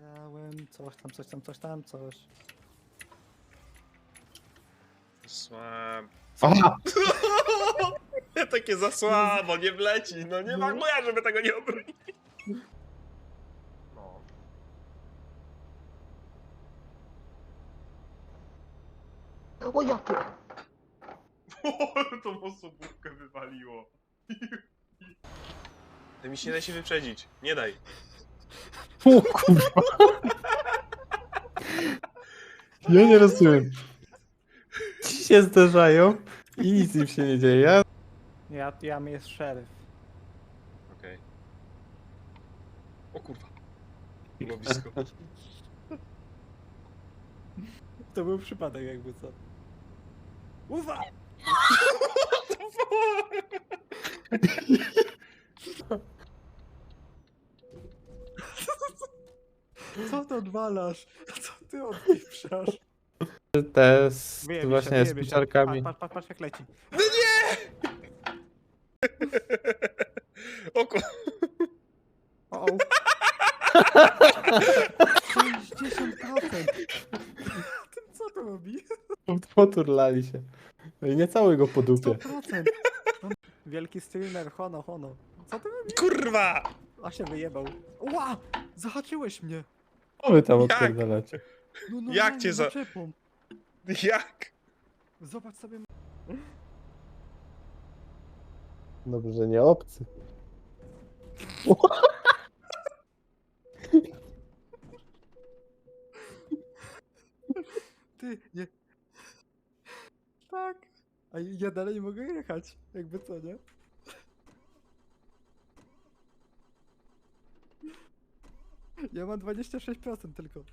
Starałem, coś tam, coś tam, coś tam, coś. Słab. Aha! Takie za słabo, nie wleci. No nie No. ma moja, żeby tego nie obronić. No. O ja tu! to osobówkę wywaliło. To mi się nie da się wyprzedzić. Nie daj. O kurwa! Ja nie rozumiem. Ci się zdarzają i nic im się nie dzieje. Ja... Ja, ja jest szeryf. Okej. O kurwa. Było blisko. To był przypadek jakby co. Uwa! Co ty odwalasz? Co ty odpieprzasz? Te z, Wyjebie się, właśnie z wyjebie się. pieczarkami. Patrz, patrz, patrz jak leci. No nie! O. O, o. 60%! Ten co to robi? Poturlali się. No i nie cały go po dupie. 100%! Wielki streamer, hono, hono. Co ty robisz? Kurwa! A się wyjebał. Ła! Zahaczyłeś mnie! Co wy tam Jak? odpierdalacie? No Jak normalnie, cię za- zaczepą. Jak? Zobacz sobie. Dobrze, nie obcy. Ty, nie. Tak. A ja dalej nie mogę jechać. Jakby co, nie? Ja mam 26% tylko.